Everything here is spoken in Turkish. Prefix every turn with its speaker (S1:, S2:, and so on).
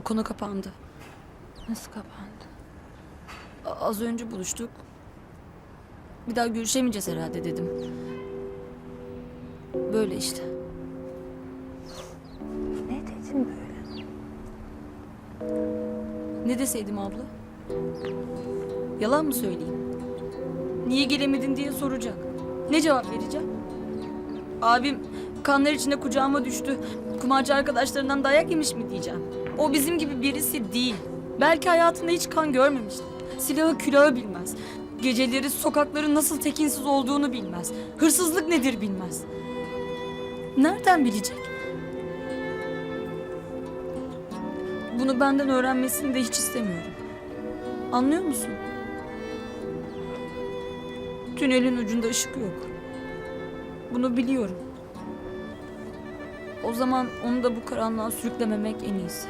S1: o konu kapandı.
S2: Nasıl kapandı?
S1: A- Az önce buluştuk. Bir daha görüşemeyeceğiz herhalde dedim. Böyle işte.
S2: Ne dedin böyle?
S1: Ne deseydim abla? Yalan mı söyleyeyim? Niye gelemedin diye soracak. Ne cevap vereceğim? Abim kanlar içinde kucağıma düştü. Kumarcı arkadaşlarından dayak yemiş mi diyeceğim. O bizim gibi birisi değil. Belki hayatında hiç kan görmemiştir. Silahı külahı bilmez. Geceleri sokakların nasıl tekinsiz olduğunu bilmez. Hırsızlık nedir bilmez. Nereden bilecek? Bunu benden öğrenmesini de hiç istemiyorum. Anlıyor musun? Tünelin ucunda ışık yok. Bunu biliyorum. O zaman onu da bu karanlığa sürüklememek en iyisi.